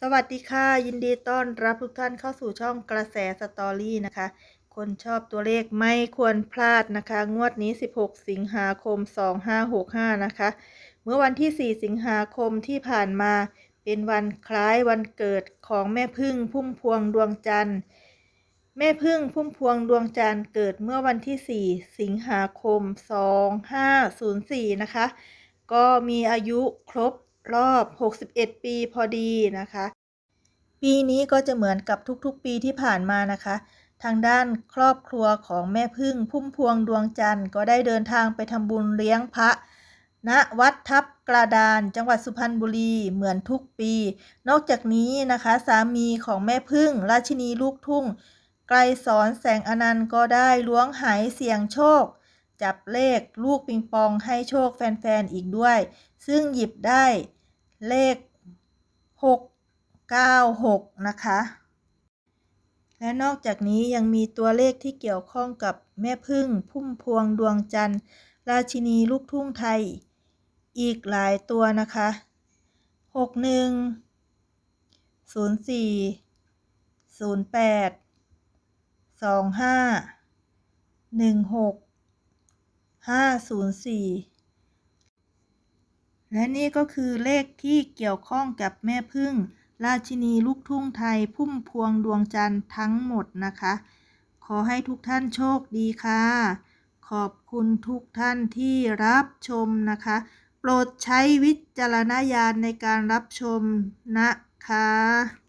สวัสดีค่ะ ยินดีต้อนรับทุกท่านเข้าสู่ช่องกระแสสตอรี่นะคะ คนชอบตัวเลขไม่ควรพลาดนะคะ งวดนี้ 16 สิงหาคม 2565 นะคะ เมื่อวันที่ 4 สิงหาคมที่ผ่านมา เป็นวันคล้ายวันเกิดของแม่พึ่งพุ่มพวงดวงจันทร์ แม่พึ่งพุ่มพวงดวงจันทร์เกิดเมื่อวันที่ 4 สิงหาคม 2504 นะคะ ก็มีอายุครบ รอบ 61 ปีพอดีนะคะ ปีนี้ก็จะเหมือนกับทุกๆ ปีที่ผ่านมานะคะ ทางด้านครอบครัวของแม่พึ่งพุ่มพวงดวงจันทร์ก็ได้เดินทางไปทำบุญเลี้ยงพระณวัดทับกระดาน จังหวัดสุพรรณบุรีเหมือนทุกปี นอกจากนี้นะคะ สามีของแม่พึ่ง ราชินีลูกทุ่ง ไกรสอนแสงอนันต์ก็ได้ล้วงหายเสี่ยงโชค จับเลขลูกปิงปองให้โชคแฟน ๆ อีกด้วย ซึ่งหยิบได้เลข 696 นะคะ และนอกจากนี้ยังมีตัวเลขที่เกี่ยวข้องกับแม่พึ่งพุ่มพวงดวงจันทร์ ราชินีลูกทุ่งไทย อีกหลายตัวนะคะ 61 04 08 25 16 504 และนี่ก็คือเลขที่เกี่ยวข้องกับแม่พึ่ง ราชินีลูกทุ่งไทยพุ่มพวงดวงจันทร์ทั้งหมดนะคะ ขอให้ทุกท่านโชคดีค่ะ ขอบคุณทุกท่านที่รับชมนะคะ โปรดใช้วิจารณญาณในการรับชมนะคะ